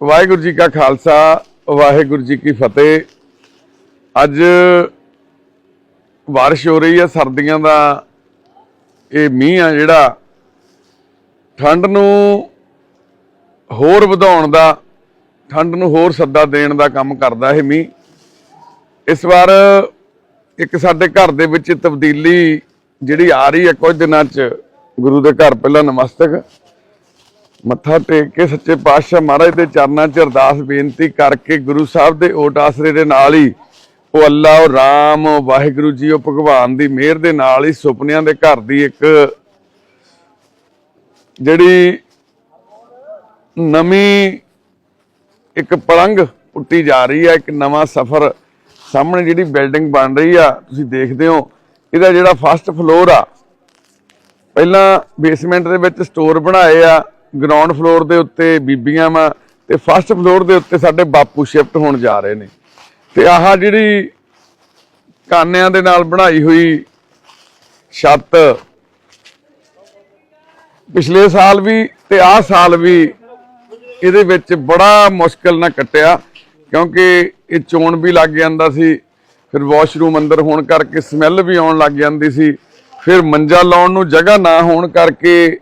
ਵਾਹਿਗੁਰੂ ਜੀ ਕਾ ਖਾਲਸਾ, ਵਾਹਿਗੁਰੂ ਜੀ ਕੀ ਫਤਿਹ। ਅੱਜ ਬਾਰਿਸ਼ ਹੋ ਰਹੀ ਹੈ, ਸਰਦੀਆਂ ਦਾ ਇਹ ਮੀਂਹ ਆ ਜਿਹੜਾ। ਠੰਡ ਨੂੰ ਹੋਰ ਵਧਾਉਣ ਦਾ, ਠੰਡ ਨੂੰ ਹੋਰ ਸੱਦਾ ਦੇਣ ਦਾ ਕੰਮ ਕਰਦਾ ਇਹ ਮੀਂਹ। ਇਸ ਵਾਰ ਇੱਕ ਸਾਡੇ ਘਰ ਦੇ ਵਿੱਚ ਤਬਦੀਲੀ ਜਿਹੜੀ ਆ ਰਹੀ ਹੈ ਕੁਝ ਦਿਨਾਂ 'ਚ, ਗੁਰੂ ਦੇ ਘਰ ਪਹਿਲਾਂ ਨਮਸਤਕ। ਮੱਥਾ ਟੇਕ ਕੇ ਸੱਚੇ ਪਾਤਸ਼ਾਹ ਮਹਾਰਾਜ ਦੇ ਚਰਨਾਂ 'ਚ ਅਰਦਾਸ ਬੇਨਤੀ ਕਰਕੇ ਗੁਰੂ ਸਾਹਿਬ ਦੇ ਓਟ ਆਸਰੇ ਦੇ ਨਾਲ ਹੀ ਉਹ ਅੱਲਾ, ਉਹ ਰਾਮ, ਉਹ ਵਾਹਿਗੁਰੂ ਜੀ, ਉਹ ਭਗਵਾਨ ਦੀ ਮਿਹਰ ਦੇ ਨਾਲ ਹੀ ਸੁਪਨਿਆਂ ਦੇ ਘਰ ਦੀ ਇੱਕ ਜਿਹੜੀ ਨਵੀਂ ਇੱਕ ਪਲੰਗ ਪੁੱਟੀ ਜਾ ਰਹੀ ਹੈ, ਇੱਕ ਨਵਾਂ ਸਫ਼ਰ ਸਾਹਮਣੇ ਜਿਹੜੀ ਬਿਲਡਿੰਗ ਬਣ ਰਹੀ ਆ, ਤੁਸੀਂ ਦੇਖਦੇ ਹੋ, ਇਹਦਾ ਜਿਹੜਾ ਫਸਟ ਫਲੋਰ ਆ, ਪਹਿਲਾਂ ਬੇਸਮੈਂਟ ਦੇ ਵਿੱਚ ਸਟੋਰ ਬਣਾਏ ਆ ਗਰਾਊਂਡ ਫਲੋਰ ਦੇ ਉੱਤੇ ਬੀਬੀਆਂ ਵਾ ਤੇ ਫਸਟ ਫਲੋਰ ਦੇ ਉੱਤੇ ਸਾਡੇ ਬਾਪੂ ਸ਼ਿਫਟ ਹੋਣ ਜਾ ਰਹੇ ਨੇ। ਤੇ ਆਹ ਜਿਹੜੀ ਕਾਨਿਆਂ ਦੇ ਨਾਲ ਬਣਾਈ ਹੋਈ ਛੱਤ, ਪਿਛਲੇ ਸਾਲ ਵੀ ਤੇ ਆਹ ਸਾਲ ਵੀ ਇਹਦੇ ਵਿੱਚ ਬੜਾ ਮੁਸ਼ਕਲ ਨਾਲ ਕੱਟਿਆ, ਕਿਉਂਕਿ ਇਹ ਚੋਣ ਵੀ ਲੱਗ ਜਾਂਦਾ ਸੀ, ਫਿਰ ਵਾਸ਼ਰੂਮ ਅੰਦਰ ਹੋਣ ਕਰਕੇ ਸਮੈਲ ਵੀ ਆਉਣ ਲੱਗ ਜਾਂਦੀ ਸੀ, ਫਿਰ ਮੰਜਾ ਲਾਉਣ ਨੂੰ ਜਗ੍ਹਾ ਨਾ ਹੋਣ ਕਰਕੇ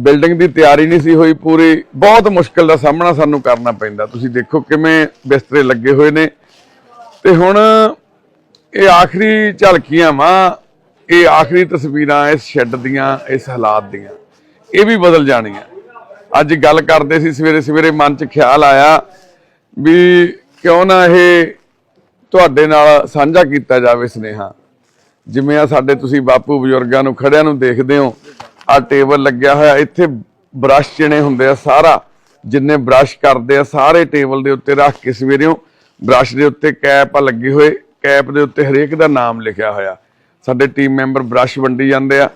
ਬਿਲਡਿੰਗ ਦੀ ਤਿਆਰੀ ਨਹੀਂ ਸੀ ਹੋਈ ਪੂਰੀ, ਬਹੁਤ ਮੁਸ਼ਕਲ ਦਾ ਸਾਹਮਣਾ ਸਾਨੂੰ ਕਰਨਾ ਪੈਂਦਾ। ਤੁਸੀਂ ਦੇਖੋ ਕਿਵੇਂ ਬਿਸਤਰੇ ਲੱਗੇ ਹੋਏ ਨੇ। ਤੇ ਹੁਣ ਇਹ ਆਖਰੀ ਝਲਕੀਆਂ ਵਾ, ਇਹ ਆਖਰੀ ਤਸਵੀਰਾਂ ਇਸ ਸ਼ੈੱਡ ਦੀਆਂ, ਇਸ ਹਾਲਾਤ ਦੀਆਂ। ਇਹ ਵੀ ਬਦਲ ਜਾਣੀਆਂ। ਅੱਜ ਗੱਲ ਕਰਦੇ ਸੀ, ਸਵੇਰੇ ਸਵੇਰੇ ਮਨ 'ਚ ਖਿਆਲ ਆਇਆ ਵੀ ਕਿਉਂ ਨਾ ਇਹ ਤੁਹਾਡੇ ਨਾਲ ਸਾਂਝਾ ਕੀਤਾ ਜਾਵੇ ਸਨੇਹਾ। ਜਿਵੇਂ ਆ ਸਾਡੇ ਤੁਸੀਂ ਬਾਪੂ ਬਜ਼ੁਰਗਾਂ ਨੂੰ ਖੜਿਆਂ ਨੂੰ ਦੇਖਦੇ ਹੋ ਆ ਟੇਬਲ ਲੱਗਿਆ ਹੋਇਆ, ਇੱਥੇ ਬ੍ਰਸ਼ ਚਿਣੇ ਹੁੰਦੇ ਆ ਸਾਰਾ, ਜਿੰਨੇ ਬ੍ਰਸ਼ ਕਰਦੇ ਆ ਸਾਰੇ ਟੇਬਲ ਦੇ ਉੱਤੇ ਰੱਖ ਕੇ ਸਵੇਰਿਓਂ ਬ੍ਰਸ਼ ਦੇ ਉੱਤੇ ਕੈਪ ਆ ਲੱਗੇ ਹੋਏ, ਕੈਪ ਦੇ ਉੱਤੇ ਹਰੇਕ ਦਾ ਨਾਮ ਲਿਖਿਆ ਹੋਇਆ। ਸਾਡੇ ਟੀਮ ਮੈਂਬਰ ਬ੍ਰਸ਼ ਵੰਡੀ ਜਾਂਦੇ ਆ।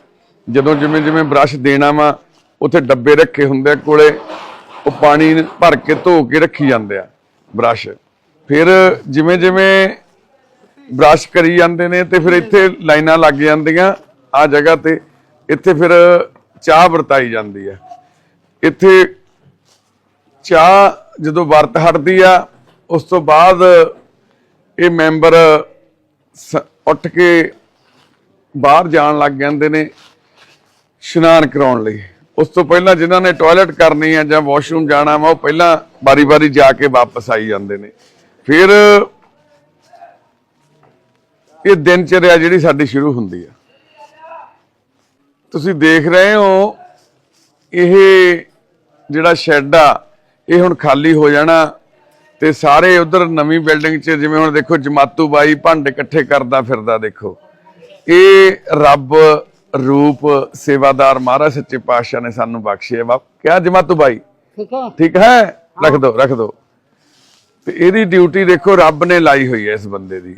ਜਦੋਂ ਜਿਵੇਂ ਜਿਵੇਂ ਬ੍ਰਸ਼ ਦੇਣਾ ਵਾ, ਉੱਥੇ ਡੱਬੇ ਰੱਖੇ ਹੁੰਦੇ ਆ ਕੋਲੇ, ਉਹ ਪਾਣੀ ਭਰ ਕੇ ਧੋ ਕੇ ਰੱਖੀ ਜਾਂਦੇ ਆ ਬ੍ਰਸ਼। ਫਿਰ ਜਿਵੇਂ ਜਿਵੇਂ ਬ੍ਰਸ਼ ਕਰੀ ਜਾਂਦੇ ਨੇ ਤੇ ਫਿਰ ਇੱਥੇ ਲਾਈਨਾਂ ਲੱਗ ਜਾਂਦੀਆਂ ਆ ਜਗ੍ਹਾ ਤੇ। ਇੱਥੇ ਫਿਰ ਚਾਹ ਵਰਤਾਈ ਜਾਂਦੀ ਹੈ। ਇੱਥੇ ਚਾਹ ਜਦੋਂ ਵਰਤ ਹਟਦੀ ਆ, ਉਸ ਤੋਂ ਬਾਅਦ ਇਹ ਮੈਂਬਰ ਸ- ਉੱਠ ਕੇ ਬਾਹਰ ਜਾਣ ਲੱਗ ਜਾਂਦੇ ਨੇ ਇਸ਼ਨਾਨ ਕਰਾਉਣ ਲਈ। ਉਸ ਤੋਂ ਪਹਿਲਾਂ ਜਿਨ੍ਹਾਂ ਨੇ ਟਾਇਲਟ ਕਰਨੀ ਹੈ ਜਾਂ ਵਾਸ਼ਰੂਮ ਜਾਣਾ ਵਾ, ਉਹ ਪਹਿਲਾਂ ਬਾਰੀ-ਬਾਰੀ ਜਾ ਕੇ ਵਾਪਸ ਆਈ ਜਾਂਦੇ ਨੇ। ਫਿਰ ਇਹ ਦਿਨਚਰਿਆ ਜਿਹੜੀ ਸਾਡੀ ਸ਼ੁਰੂ ਹੁੰਦੀ ਆ। ਤੁਸੀਂ ਦੇਖ ਰਹੇ ਹੋ ਇਹ ਜਿਹੜਾ ਸ਼ੈੱਡ ਆ ਇਹ ਹੁਣ ਖਾਲੀ ਹੋ ਜਾਣਾ ਤੇ ਸਾਰੇ ਉਧਰ ਨਵੀਂ ਬਿਲਡਿੰਗ 'ਚ ਜਿਵੇਂ ਹੁਣ ਦੇਖੋ ਜਮਾਤੂ ਬਾਈ ਭਾਂਡੇ ਇਕੱਠੇ ਕਰਦਾ ਫਿਰਦਾ ਦੇਖੋ। ਇਹ ਰੱਬ ਰੂਪ ਸੇਵਾਦਾਰ ਮਹਾਰਾਜ ਸੱਚੇ ਪਾਤਸ਼ਾਹ ਨੇ ਸਾਨੂੰ ਬਖਸ਼ਿਆ ਵਾ। ਕਿਆ ਜਮਾਤੂ ਬਾਈ? ਠੀਕ ਹੈ ਠੀਕ ਹੈ? ਰੱਖ ਦੋ ਰੱਖ ਦੋ। ਤੇ ਇਹਦੀ ਡਿਊਟੀ ਦੇਖੋ ਰੱਬ ਨੇ ਲਾਈ ਹੋਈ ਹੈ ਇਸ ਬੰਦੇ ਦੀ।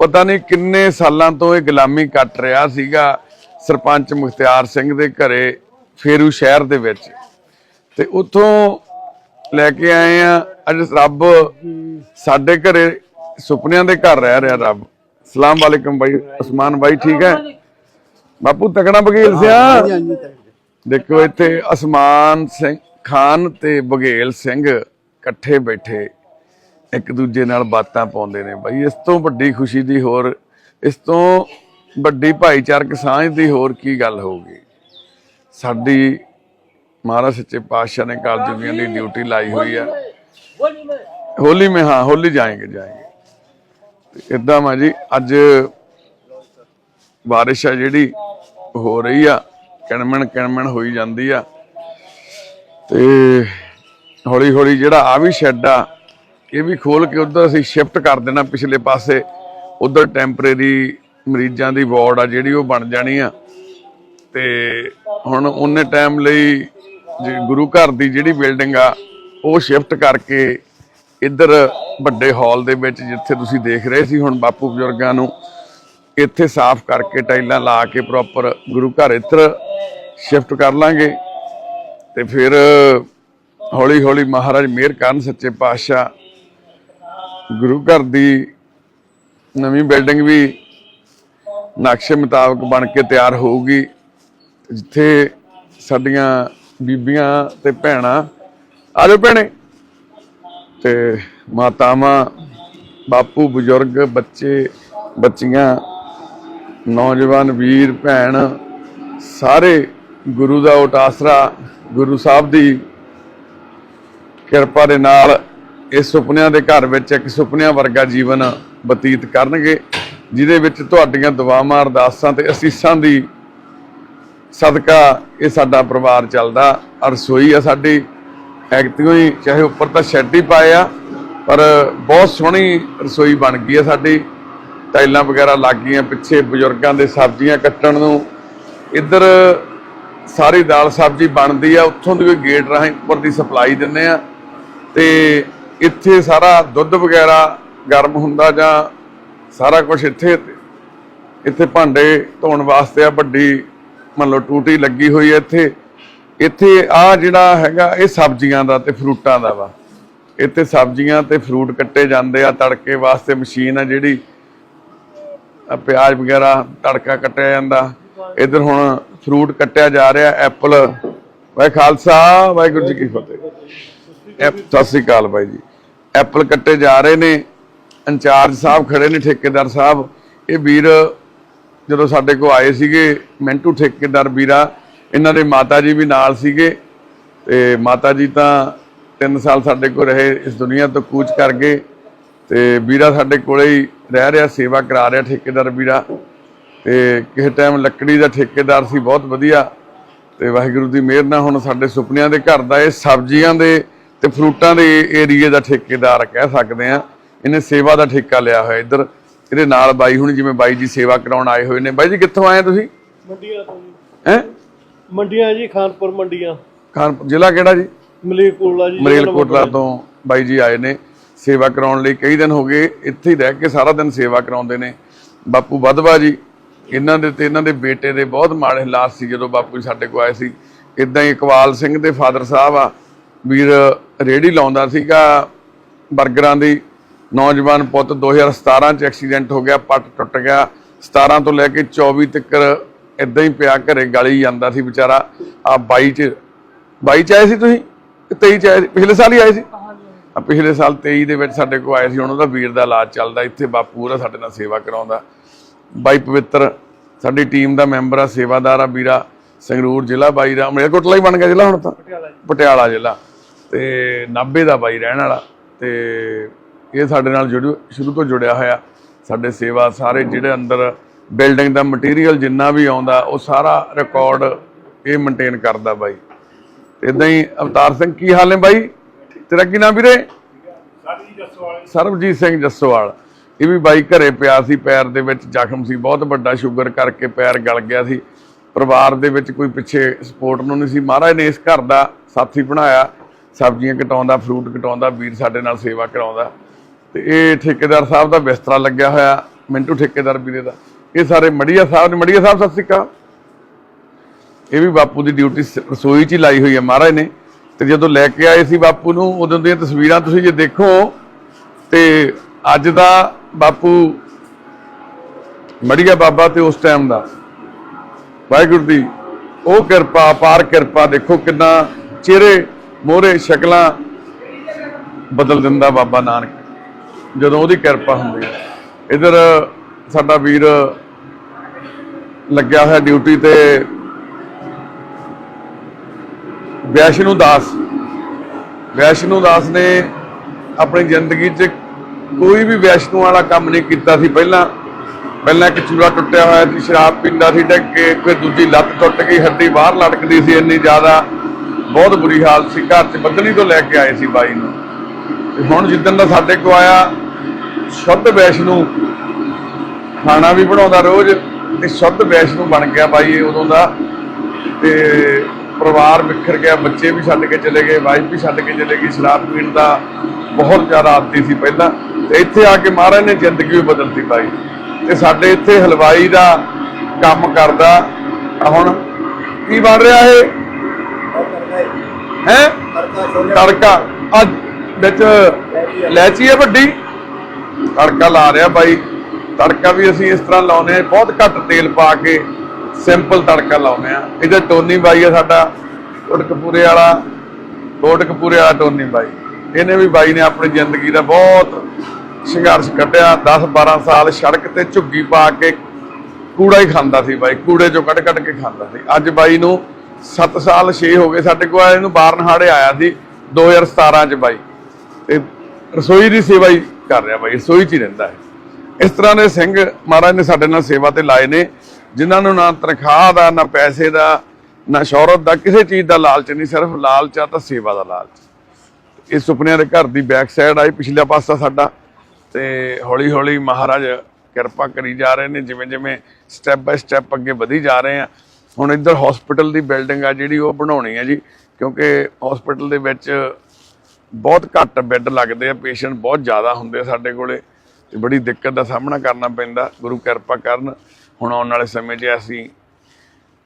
ਪਤਾ ਨਹੀਂ ਕਿੰਨੇ ਸਾਲਾਂ ਤੋਂ ਇਹ ਗੁਲਾਮੀ ਕੱਟ ਰਿਹਾ ਸੀਗਾ। ਸਰਪੰਚ ਮੁਖਤਿਆਰ ਸਿੰਘ ਦੇ ਘਰੇ ਫੇਰੂ ਸ਼ਹਿਰ ਦੇ ਵਿੱਚ। ਤੇ ਉੱਥੋਂ ਲੈ ਕੇ ਆਏ ਆ ਅੱਜ ਰੱਬ ਸਾਡੇ ਘਰੇ ਸੁਪਨਿਆਂ ਦੇ ਘਰ ਰਹਿ ਰਿਹਾ ਰੱਬ। ਸਲਾਮ ਵਾਲੇਕਮ ਬਾਈ ਉਸਮਾਨ ਬਾਈ ਠੀਕ ਹੈ? ਬਾਪੂ ਤਕੜਾ ਬਗੇਲ ਸਿਆ? ਦੇਖੋ ਇੱਥੇ ਅਸਮਾਨ ਸਿੰਘ ਖਾਨ ਤੇ ਬਘੇਲ ਸਿੰਘ ਇਕੱਠੇ ਬੈਠੇ ਇੱਕ ਦੂਜੇ ਨਾਲ ਬਾਤਾਂ ਪਾਉਂਦੇ ਨੇ। ਬਈ ਇਸ ਤੋਂ ਵੱਡੀ ਖੁਸ਼ੀ ਦੀ ਹੋਰ ਇਸ ਤੋਂ ਵੱਡੀ ਭਾਈਚਾਰਕ ਸਾਂਝ ਦੀ ਹੋਰ ਕੀ ਗੱਲ ਹੋਊਗੀ? ਸਾਡੀ ਮਹਾਰਾਜ ਸੱਚੇ ਪਾਤਸ਼ਾਹ ਨੇ ਕਾਲਜੀਆਂ ਦੀ ਡਿਊਟੀ ਲਾਈ ਹੋਈ ਆ। ਹੋਲੀ ਮੇ, ਹਾਂ, ਹੋਲੀ ਜਾਏਗੇ ਜਾਏਗੇ। ਇਦਾਂ ਮਾ ਜੀ, ਅੱਜ ਬਾਰਿਸ਼ ਆ ਜਿਹੜੀ, ਹੋ ਰਹੀ ਆ, ਕਿਣਮਣ ਕਿਣਮਣ ਹੋਈ ਜਾਂਦੀ ਆ। ਤੇ ਹੌਲੀ ਹੌਲੀ ਜਿਹੜਾ ਆ ਵੀ ਸ਼ੈੱਡ ਆ, ਇਹ ਵੀ ਖੋਲ ਕੇ ਉਧਰ ਅਸੀਂ ਸ਼ਿਫਟ ਕਰ ਦੇਣਾ ਪਿਛਲੇ ਪਾਸੇ। ਉਧਰ ਟੈਂਪਰੇਰੀ ਮਰੀਜ਼ਾਂ ਦੀ ਵਾਰਡ ਆ ਜਿਹੜੀ ਉਹ ਬਣ ਜਾਣੀ ਆ। ਤੇ ਹੁਣ ਉਹਨੇ ਟਾਈਮ ਲਈ ਜੀ ਗੁਰੂ ਘਰ ਦੀ ਜਿਹੜੀ ਬਿਲਡਿੰਗ ਆ, ਉਹ ਸ਼ਿਫਟ ਕਰਕੇ ਇੱਧਰ ਵੱਡੇ ਹਾਲ ਦੇ ਵਿੱਚ ਜਿੱਥੇ ਤੁਸੀਂ ਦੇਖ ਰਹੇ ਸੀ ਹੁਣ ਬਾਪੂ ਬਜ਼ੁਰਗਾਂ ਨੂੰ, ਇੱਥੇ ਸਾਫ਼ ਕਰਕੇ ਟਾਈਲਾਂ ਲਾ ਕੇ ਪ੍ਰੋਪਰ ਗੁਰੂ ਘਰ ਇੱਧਰ ਸ਼ਿਫਟ ਕਰ ਲਾਂਗੇ। ਤੇ ਫਿਰ ਹੌਲੀ ਹੌਲੀ ਮਹਾਰਾਜ ਮਿਹਰ ਕਰਨ ਸੱਚੇ ਪਾਤਸ਼ਾਹ, ਗੁਰੂ ਘਰ ਦੀ ਨਵੀਂ ਬਿਲਡਿੰਗ ਵੀ ਨਕਸ਼ੇ ਮੁਤਾਬਕ ਬਣ ਕੇ ਤਿਆਰ ਹੋਊਗੀ। ਜਿੱਥੇ ਸਾਡੀਆਂ ਬੀਬੀਆਂ ਤੇ ਭੈਣਾਂ, ਆ ਜਾਓ ਭੈਣੇ। ਤੇ ਮਾਤਾਵਾਂ, ਬਾਪੂ, ਬਜ਼ੁਰਗ, ਬੱਚੇ, ਬੱਚੀਆਂ, ਨੌਜਵਾਨ ਵੀਰ, ਭੈਣ, ਸਾਰੇ ਗੁਰੂ ਦਾ ਉਟਾਸਰਾ ਗੁਰੂ ਸਾਹਿਬ ਦੀ ਕਿਰਪਾ ਦੇ ਨਾਲ ਇਸ ਸੁਪਨਿਆਂ ਦੇ ਘਰ ਵਿੱਚ ਇੱਕ ਸੁਪਨਿਆਂ ਵਰਗਾ ਜੀਵਨ ਬਤੀਤ ਕਰਨਗੇ। ਜਿਹਦੇ ਵਿੱਚ ਤੁਹਾਡੀਆਂ ਦੁਆਵਾਂ, ਅਰਦਾਸਾਂ ਤੇ ਅਸੀਸਾਂ ਦੀ ਸਦਕਾ ਇਹ ਸਾਡਾ ਪਰਿਵਾਰ ਚੱਲਦਾ। ਰਸੋਈ ਆ ਸਾਡੀ। ਐਕਟਿਵ ਹੀ ਚਾਹੇ ਉੱਪਰ ਤਾਂ ਸ਼ੈੱਡ ਹੀ ਪਾਏ ਆ, ਪਰ ਬਹੁਤ ਸੋਹਣੀ ਰਸੋਈ ਬਣ ਗਈ ਆ ਸਾਡੀ। ਟਾਈਲਾਂ ਵਗੈਰਾ ਲੱਗ ਗਈਆਂ ਪਿੱਛੇ, ਬਜ਼ੁਰਗਾਂ ਦੇ ਸਬਜ਼ੀਆਂ ਕੱਟਣ ਨੂੰ। ਇੱਧਰ ਸਾਰੀ ਦਾਲ ਸਬਜ਼ੀ ਬਣਦੀ ਆ, ਉੱਥੋਂ ਦੀ ਵੀ ਗੇਟ ਰਾਹੀਂ ਉੱਪਰ ਦੀ ਸਪਲਾਈ ਦਿੰਨੇ ਆ। ਤੇ ਇੱਥੇ ਸਾਰਾ ਦੁੱਧ ਵਗੈਰਾ ਗਰਮ ਹੁੰਦਾ ਜਾਂ ਸਾਰਾ ਕੁਝ ਇੱਥੇ ਇੱਥੇ ਭਾਂਡੇ ਧੋਣ ਵਾਸਤੇ ਆ, ਵੱਡੀ ਮੰਨ ਲਓ ਟੂਟੀ ਲੱਗੀ ਹੋਈ ਹੈ ਇੱਥੇ। ਇੱਥੇ ਆ ਜਿਹੜਾ ਹੈਗਾ, ਇਹ ਸਬਜ਼ੀਆਂ ਦਾ ਤੇ ਫਰੂਟਾਂ ਦਾ ਵਾ। ਇੱਥੇ ਸਬਜ਼ੀਆਂ ਤੇ ਫਰੂਟ ਕੱਟੇ ਜਾਂਦੇ ਆ, ਤੜਕੇ ਵਾਸਤੇ ਮਸ਼ੀਨ ਆ ਜਿਹੜੀ। ਆ ਪਿਆਜ਼ ਵਗੈਰਾ ਤੜਕਾ ਕੱਟਿਆ ਜਾਂਦਾ। ਇਧਰ ਹੁਣ ਫਰੂਟ ਕੱਟਿਆ ਜਾ ਰਿਹਾ, ਐਪਲ। ਵਾਹਿ ਖਾਲਸਾ, ਵਾਹਿਗੁਰੂ ਜੀ ਕੀ ਫਤਿਹ। ਸਤਿ ਸ੍ਰੀ ਅਕਾਲ ਬਾਈ ਜੀ। ਐਪਲ ਕੱਟੇ ਜਾ ਰਹੇ ਨੇ। ਇੰਚਾਰਜ ਸਾਹਿਬ ਖੜੇ ਨੇ, ਠੇਕੇਦਾਰ ਸਾਹਿਬ। ਇਹ ਵੀਰ ਜਦੋਂ ਸਾਡੇ ਕੋਲ ਆਏ ਸੀਗੇ, ਮੈਂਟੂ ਠੇਕੇਦਾਰ ਵੀਰਾ, ਇਹਨਾਂ ਦੇ ਮਾਤਾ ਜੀ ਵੀ ਨਾਲ ਸੀਗੇ। ਤੇ ਮਾਤਾ ਜੀ ਤਾਂ 3 ਸਾਲ ਸਾਡੇ ਕੋਲ ਰਹੇ, ਇਸ ਦੁਨੀਆ ਤੋਂ ਕੂਚ ਕਰ ਗਏ। ਤੇ ਵੀਰਾ ਸਾਡੇ ਕੋਲੇ ਹੀ ਰਹਿ ਰਿਹਾ, ਸੇਵਾ ਕਰਾ ਰਿਹਾ ਠੇਕੇਦਾਰ ਵੀਰਾ। ਤੇ ਕਿਸੇ ਟਾਈਮ ਲੱਕੜੀ ਦਾ ਠੇਕੇਦਾਰ ਸੀ, ਬਹੁਤ ਵਧੀਆ। ਤੇ ਵਾਹਿਗੁਰੂ ਦੀ ਮਿਹਰ ਨਾਲ ਹੁਣ ਸਾਡੇ ਸੁਪਨਿਆਂ ਦੇ ਘਰ ਦਾ ਇਹ ਸਬਜ਼ੀਆਂ ਦੇ ਤੇ ਫਰੂਟਾਂ ਦੇ ਏਰੀਏ ਦਾ ਠੇਕੇਦਾਰ ਕਹਿ ਸਕਦੇ ਆ ਇਹਨੇ ਸੇਵਾ ਦਾ ਠੇਕਾ ਲਿਆ ਹੋਇਆ ਇੱਧਰ ਇਹਦੇ ਨਾਲ ਬਾਈ ਹੁਣ ਜਿਵੇਂ ਬਾਈ ਜੀ ਸੇਵਾ ਕਰਾਉਣ ਆਏ ਹੋਏ ਨੇ। ਬਾਈ ਜੀ ਕਿੱਥੋਂ ਆਏ ਤੁਸੀਂ? ਮੰਡੀਆਂ ਤੋਂ ਜੀ। ਹੈ? ਮੰਡੀਆਂ ਜੀ ਖਾਨਪੁਰ ਮੰਡੀਆਂ। ਖਾਨ ਜ਼ਿਲ੍ਹਾ ਕਿਹੜਾ ਜੀ? ਮਲੇਰਕੋਟਲਾ ਜੀ ਮਰੇਲਕੋਟਲਾ ਤੋਂ ਬਾਈ ਜੀ ਆਏ ਨੇ ਸੇਵਾ ਕਰਾਉਣ ਲਈ। ਕਈ ਦਿਨ ਹੋ ਗਏ ਇੱਥੇ ਹੀ ਰਹਿ ਕੇ ਸਾਰਾ ਦਿਨ ਸੇਵਾ ਕਰਾਉਂਦੇ ਨੇ। ਬਾਪੂ ਵਧਵਾ ਜੀ ਇਹਨਾਂ ਦੇ ਤੇ ਇਹਨਾਂ ਦੇ ਬੇਟੇ ਦੇ ਬਹੁਤ ਮਾੜੇ ਹਾਲਾਤ ਸੀ ਜਦੋਂ ਬਾਪੂ ਜੀ ਸਾਡੇ ਕੋਲ ਆਏ ਸੀ। ਇਦਾਂ ਹੀ ਇਕਬਾਲ ਸਿੰਘ ਦੇ ਫਾਦਰ ਸਾਹਿਬ ਆ ਵੀਰ ਰੇੜੀ ਲਾਉਂਦਾ ਸੀਗਾ 버ਗਰਾਂ ਦੀ। ਨੌਜਵਾਨ ਪੁੱਤ 2017 ਚ ਐਕਸੀਡੈਂਟ ਹੋ ਗਿਆ ਪੱਟ ਟੁੱਟ ਗਿਆ। 17 ਤੋਂ ਲੈ ਕੇ 24 ਤੱਕ ਇਦਾਂ ਹੀ ਪਿਆ ਘਰੇ ਗਲੀ ਜਾਂਦਾ ਸੀ ਵਿਚਾਰਾ। ਆ 22 ਚ 22 ਚ ਆਏ ਸੀ ਤੁਸੀਂ? ਕਿ 23 ਚ ਆਏ ਪਿਛਲੇ ਸਾਲ ਹੀ ਆਏ ਸੀ? ਆ ਪਿਛਲੇ ਸਾਲ 23 ਦੇ ਵਿੱਚ ਸਾਡੇ ਕੋਲ ਆਏ ਸੀ ਹੁਣ ਉਹਦਾ ਵੀਰ ਦਾ ਇਲਾਜ ਚੱਲਦਾ ਇੱਥੇ ਬਾਪੂ ਉਹਦਾ ਸਾਡੇ ਨਾਲ ਸੇਵਾ ਕਰਾਉਂਦਾ। ਬਾਈ ਪਵਿੱਤਰ ਸਾਡੀ ਟੀਮ ਦਾ ਮੈਂਬਰ ਆ ਸੇਵਾਦਾਰ ਆ ਵੀਰਾ ਸੰਗਰੂਰ ਜ਼ਿਲ੍ਹਾ ਬਾਈ ਦਾ ਮਲੇਰਕੋਟਲਾ ਹੀ ਬਣ ਗਿਆ ਜ਼ਿਲ੍ਹਾ ਹੁਣ ਤਾਂ? ਪਟਿਆਲਾ ਜ਼ਿਲ੍ਹਾ। ਤੇ ਨਾਭੇ ਦਾ ਬਾਈ ਰਹਿਣ ਵਾਲਾ ਤੇ ਇਹ ਸਾਡੇ ਨਾਲ ਜੁੜੂ ਸ਼ੁਰੂ ਤੋਂ ਜੁੜਿਆ ਹੋਇਆ। ਸਾਡੇ ਸੇਵਾ ਸਾਰੇ ਜਿਹੜੇ ਅੰਦਰ ਬਿਲਡਿੰਗ ਦਾ ਮਟੀਰੀਅਲ ਜਿੰਨਾ ਵੀ ਆਉਂਦਾ, ਉਹ ਸਾਰਾ ਰਿਕਾਰਡ ਇਹ ਮੇਨਟੇਨ ਕਰਦਾ ਬਾਈ। ਇਦਾਂ ਹੀ ਅਵਤਾਰ ਸਿੰਘ, ਕੀ ਹਾਲ ਨੇ ਬਾਈ? ਤੇਰਾ ਕੀ ਨਾਮ ਵੀਰੇ? ਸਰਬਜੀਤ ਸਿੰਘ ਜੱਸੋਵਾਲ। ਇਹ ਵੀ ਬਾਈ ਘਰੇ ਪਿਆ ਸੀ, ਪੈਰ ਦੇ ਵਿੱਚ ਜ਼ਖਮ ਸੀ, ਬਹੁਤ ਵੱਡਾ ਸ਼ੂਗਰ ਕਰਕੇ ਪੈਰ ਗਲ ਗਿਆ ਸੀ। ਪਰਿਵਾਰ ਦੇ ਵਿੱਚ ਕੋਈ ਪਿੱਛੇ ਸਪੋਰਟ ਨੂੰ ਨਹੀਂ ਸੀ। ਮਹਾਰਾਜ ਨੇ ਇਸ ਘਰ ਦਾ ਸਾਥੀ ਬਣਾਇਆ। ਸਬਜ਼ੀਆਂ ਕਟਾਉਂਦਾ ਫਰੂਟ ਕਟਾਉਂਦਾ, ਵੀਰ ਸਾਡੇ ਨਾਲ ਸੇਵਾ ਕਰਾਉਂਦਾ। ਤੇ ਇਹ ਠੇਕੇਦਾਰ ਸਾਹਿਬ ਦਾ ਬਿਸਤਰਾ ਲੱਗਿਆ ਹੋਇਆ, ਮਿੰਟੂ ਠੇਕੇਦਾਰ ਵੀਰੇ ਦਾ। ਇਹ ਸਾਰੇ ਮੜੀਆ ਸਾਹਿਬ ਨੇ, ਮੜੀਆ ਸਾਹਿਬ, ਸਤਿ ਸ਼੍ਰੀ ਅਕਾਲ। ਇਹ ਵੀ ਬਾਪੂ ਦੀ ਡਿਊਟੀ ਰਸੋਈ 'ਚ ਹੀ ਲਾਈ ਹੋਈ ਹੈ ਮਹਾਰਾਜ ਨੇ। ਤੇ ਜਦੋਂ ਲੈ ਕੇ ਆਏ ਸੀ ਬਾਪੂ ਨੂੰ, ਉਦੋਂ ਦੀਆਂ ਤਸਵੀਰਾਂ ਤੁਸੀਂ ਜੇ ਦੇਖੋ, ਤੇ ਅੱਜ ਦਾ ਬਾਪੂ ਮੜੀਆ ਬਾਬਾ ਤੇ ਉਸ ਟਾਈਮ ਦਾ। ਵਾਹਿਗੁਰੂ ਦੀ ਉਹ ਕਿਰਪਾ, ਅਪਾਰ ਕਿਰਪਾ, ਦੇਖੋ ਕਿੰਨਾ ਚਿਹਰੇ ਮੋਹਰੇ ਸ਼ਕਲਾਂ ਬਦਲ ਦਿੰਦਾ ਬਾਬਾ ਨਾਨਕ। ਜਦੋਂ ਉਹਦੀ ਕਿਰਪਾ ਹੁੰਦੀ ਹੈ। ਇਧਰ ਸਾਡਾ ਵੀਰ ਲੱਗਿਆ ਹੋਇਆ ਡਿਊਟੀ ਤੇ। ਵੈਸ਼ਨੂ ਦਾਸ। ਵੈਸ਼ਨੂ ਦਾਸ ਨੇ ਆਪਣੀ ਜ਼ਿੰਦਗੀ 'ਚ ਕੋਈ ਵੀ ਵੈਸ਼ਨੂ ਵਾਲਾ ਕੰਮ ਨਹੀਂ ਕੀਤਾ ਸੀ। ਪਹਿਲਾਂ ਪਹਿਲਾਂ ਇੱਕ ਚੂਲਾ ਟੁੱਟਿਆ ਹੋਇਆ ਸੀ, ਸ਼ਰਾਬ ਪੀਂਦਾ ਸੀ ਡੱਕ ਕੇ ਫਿਰ ਦੂਜੀ ਲੱਤ ਟੁੱਟ ਗਈ, ਹੱਡੀ ਬਾਹਰ ਲਟਕਦੀ ਸੀ। ਇੰਨੀ ਜ਼ਿਆਦਾ ਬਹੁਤ ਬੁਰੀ ਹਾਲਤ ਸੀ। ਘਰ 'ਚ ਬੱਦਲੀ ਤੋਂ ਲੈ ਕੇ ਆਏ ਸੀ ਬਾਈ ਨੂੰ। ਹੁਣ ਜਿੱਦਣ ਦਾ ਸਾਡੇ ਕੋ ਆਇਆ ਸ਼ੁੱਧ ਵੈਸ਼ਨੂ ਖਾਣਾ ਵੀ ਬਣਾਉਂਦਾ ਰੋਜ਼ ਤੇ ਸ਼ੁੱਧ ਵੈਸ਼ਨੂ ਬਣ ਗਿਆ ਬਾਈ ਇਹ ਉਦੋਂ ਦਾ। ਤੇ ਪਰਿਵਾਰ ਵਿਖਰ ਗਿਆ ਬੱਚੇ ਵੀ ਛੱਡ ਕੇ ਚਲੇ ਗਏ ਵਾਈਫ ਵੀ ਛੱਡ ਕੇ ਚਲੇ ਗਈ ਸ਼ਰਾਬ ਪੀਣ ਦਾ ਬਹੁਤ ਜ਼ਿਆਦਾ ਆਦਤੀ ਸੀ ਪਹਿਲਾਂ। ਤੇ ਇੱਥੇ ਆ ਕੇ ਮਹਾਰਾਜ ਨੇ ਜ਼ਿੰਦਗੀ ਵੀ ਬਦਲਤੀ ਬਾਈ। ਤੇ ਸਾਡੇ ਇੱਥੇ ਹਲਵਾਈ ਦਾ ਕੰਮ ਕਰਦਾ। ਹੁਣ ਕੀ ਬਣ ਰਿਹਾ ਇਹ? ਹੈ? ਤੜਕਾ। ਅੱਜ ਵਿੱਚ ਲੈਚੀ ਹੈ ਵੱਡੀ? ਤੜਕਾ ਲਾ ਰਿਹਾ ਬਾਈ। ਤੜਕਾ ਵੀ ਅਸੀਂ ਇਸ ਤਰ੍ਹਾਂ ਲਾਉਨੇ ਆ ਬਹੁਤ ਘੱਟ ਤੇਲ ਪਾ ਕੇ ਸਿੰਪਲ ਤੜਕਾ ਲਾਉਨੇ ਆ ਇਹਦਾ ਟੋਨੀ ਬਾਈ ਆ ਸਾਡਾ, ਕੋਟਕਪੂਰੇ ਵਾਲਾ ਕੋਟਕਪੂਰੇ ਵਾਲਾ ਟੋਨੀ ਬਾਈ। ਇਹਨੇ ਵੀ ਬਾਈ ਨੇ ਆਪਣੀ ਜ਼ਿੰਦਗੀ ਦਾ ਬਹੁਤ ਸੰਘਰਸ਼ ਕੱਢਿਆ। 10 12 ਸਾਲ ਸੜਕ ਤੇ ਝੁੱਗੀ ਪਾ ਕੇ ਕੂੜਾ ਹੀ ਖਾਂਦਾ ਸੀ ਬਾਈ। ਕੂੜੇ ਚੋਂ ਕੱਢ ਕੱਢ ਕੇ ਖਾਂਦਾ ਸੀ। ਅੱਜ ਬਾਈ ਨੂੰ 7 ਸਾਲ 6 ਹੋ ਗਏ। ਸਾਡੇ ਕੋਲ ਇਹਨੂੰ ਨੂੰ ਬਾਰਨਹਾੜੇ ਆਇਆ ਸੀ 2017 ਚ ਬਾਈ। ਤੇ ਰਸੋਈ ਦੀ ਸੇਵਾ ਹੀ ਕਰ ਰਿਹਾ ਬਾਈ ਰਸੋਈ 'ਚ ਹੀ ਰਹਿੰਦਾ ਹੈ। ਇਸ ਤਰ੍ਹਾਂ ਦੇ ਸਿੰਘ ਮਹਾਰਾਜ ਨੇ ਸਾਡੇ ਨਾਲ ਸੇਵਾ ਤੇ ਲਾਏ ਨੇ, ਜਿਨ੍ਹਾਂ ਨੂੰ ਨਾ ਤਨਖਾਹ ਦਾ, ਨਾ ਪੈਸੇ ਦਾ, ਨਾ ਸ਼ੌਹਰਤ ਦਾ, ਕਿਸੇ ਚੀਜ਼ ਦਾ ਲਾਲਚ ਨਹੀਂ, ਸਿਰਫ ਲਾਲਚ ਆ ਤਾਂ ਸੇਵਾ ਦਾ ਲਾਲਚ। ਇਹ ਸੁਪਨਿਆਂ ਦੇ ਘਰ ਦੀ ਬੈਕ ਸਾਈਡ ਆਈ ਪਿਛਲਾ ਪਾਸਾ ਸਾਡਾ। ਤੇ ਹੌਲੀ ਹੌਲੀ ਮਹਾਰਾਜ ਕਿਰਪਾ ਕਰੀ ਜਾ ਰਹੇ ਨੇ ਜਿਵੇਂ ਜਿਵੇਂ ਸਟੈਪ ਬਾਈ ਸਟੈਪ ਅੱਗੇ ਵਧੀ ਜਾ ਰਹੇ ਆ। ਹੁਣ ਇੱਧਰ ਹਸਪੀਟਲ ਦੀ ਬਿਲਡਿੰਗ ਆ ਜਿਹੜੀ ਉਹ ਬਣਾਉਣੀ ਹੈ ਜੀ, ਕਿਉਂਕਿ ਹਸਪੀਟਲ ਦੇ ਵਿੱਚ ਬਹੁਤ ਘੱਟ ਬੈੱਡ ਲੱਗਦੇ ਆ ਪੇਸ਼ੈਂਟ ਬਹੁਤ ਜ਼ਿਆਦਾ ਹੁੰਦੇ ਆ ਸਾਡੇ ਕੋਲੇ। ਤੇ ਬੜੀ ਦਿੱਕਤ ਦਾ ਸਾਹਮਣਾ ਕਰਨਾ ਪੈਂਦਾ, ਗੁਰੂ ਕਿਰਪਾ ਕਰਨ, ਹੁਣ ਆਉਣ ਵਾਲੇ ਸਮੇਂ 'ਚ ਅਸੀਂ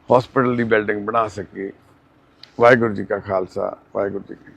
ਹਸਪੀਟਲ ਦੀ ਬਿਲਡਿੰਗ ਬਣਾ ਸਕੀਏ। ਵਾਹਿਗੁਰੂ ਜੀ ਕਾ ਖਾਲਸਾ, ਵਾਹਿਗੁਰੂ ਜੀ ਕੀ